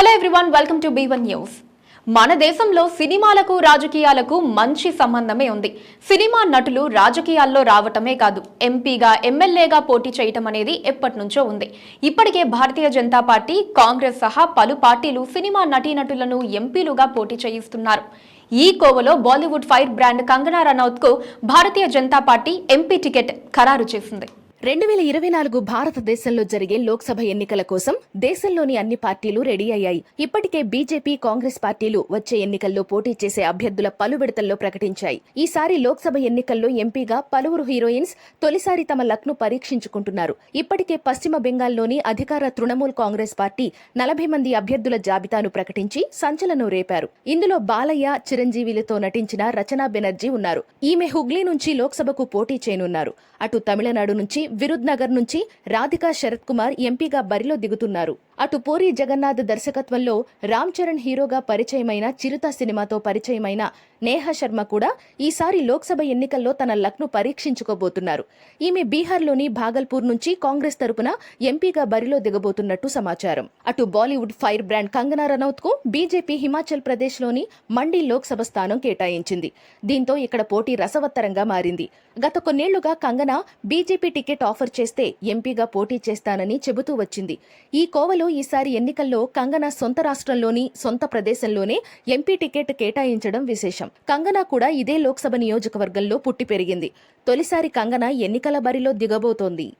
Hello everyone welcome to B one news మన దేశంలో సినిమాలకు రాజకీయాలకు మంచి సంబంధమే ఉంది. సినిమా నటులు రాజకీయాల్లో రావటమే కాదు ఎంపీగా ఎమ్మెల్యేగా పోటీ చేయటం అనేది ఎప్పటి నుంచో ఉంది. ఇప్పటికే భారతీయ జనతా పార్టీ కాంగ్రెస్ సహా పలు పార్టీలు సినిమా నటీనటులను ఎంపీలుగా పోటీ చేయిస్తున్నారు. ఈ కోవలో బాలీవుడ్ ఫైర్ బ్రాండ్ కంగనా రనౌత్కు Bharatiya Janata party MP ticket ఖరారు చేసింది. రెండు వేల ఇరవై నాలుగు భారతదేశంలో జరిగే లోక్సభ ఎన్నికల కోసం దేశంలోని అన్ని పార్టీలు రెడీ అయ్యాయి. ఇప్పటికే బీజేపీ కాంగ్రెస్ పార్టీలు వచ్చే ఎన్నికల్లో పోటీ చేసే అభ్యర్థుల పలు విడతల్లో ప్రకటించాయి. ఈసారి లోక్సభ ఎన్నికల్లో ఎంపీగా పలువురు హీరోయిన్స్ తొలిసారి తమ లక్ను పరీక్షించుకుంటున్నారు. ఇప్పటికే పశ్చిమ బెంగాల్లోని అధికార తృణమూల్ కాంగ్రెస్ పార్టీ నలభై మంది అభ్యర్థుల జాబితాను ప్రకటించి సంచలనం రేపారు. ఇందులో బాలయ్య చిరంజీవిలతో నటించిన రచనా బెనర్జీ ఉన్నారు. ఈమె హుగ్లీ నుంచి లోక్సభకు పోటీ చేయనున్నారు. అటు తమిళనాడు నుంచి విరుద్నగర్ నుంచి రాధికా శరత్ కుమార్ ఎంపీగా బరిలో దిగుతున్నారు. అటు పూరి జగన్నాథ్ దర్శకత్వంలో రామ్ చరణ్ హీరోగా పరిచయమైన చిరుత సినిమాతో పరిచయమైన నేహ శర్మ కూడా ఈసారి లోక్సభ ఎన్నికల్లో తన లక్ను పరీక్షించుకోబోతున్నారు. ఈమె బీహార్లోని భాగల్పూర్ నుంచి కాంగ్రెస్ తరపున ఎంపీగా బరిలో దిగబోతున్నట్టు సమాచారం. అటు బాలీవుడ్ ఫైర్ బ్రాండ్ కంగనా రనౌత్కు బీజేపీ హిమాచల్ ప్రదేశ్లోని మండి లోక్సభ స్థానం కేటాయించింది. దీంతో ఇక్కడ పోటీ రసవత్తరంగా మారింది. గత కొన్నేళ్ళుగా కంగనా బీజేపీ టికెట్ ఆఫర్ చేస్తే ఎంపీగా పోటీ చేస్తానని చెబుతూ వచ్చింది. ఈ కోవలో ఈసారి ఎన్నికల్లో కంగనా సొంత రాష్ట్రంలోని సొంత ప్రదేశంలోనే ఎంపీ టికెట్ కేటాయించడం విశేషం. కంగనా కూడా ఇదే లోక్సభ నియోజకవర్గంలో పుట్టి పెరిగింది. తొలిసారి కంగనా ఎన్నికల బరిలో దిగబోతోంది.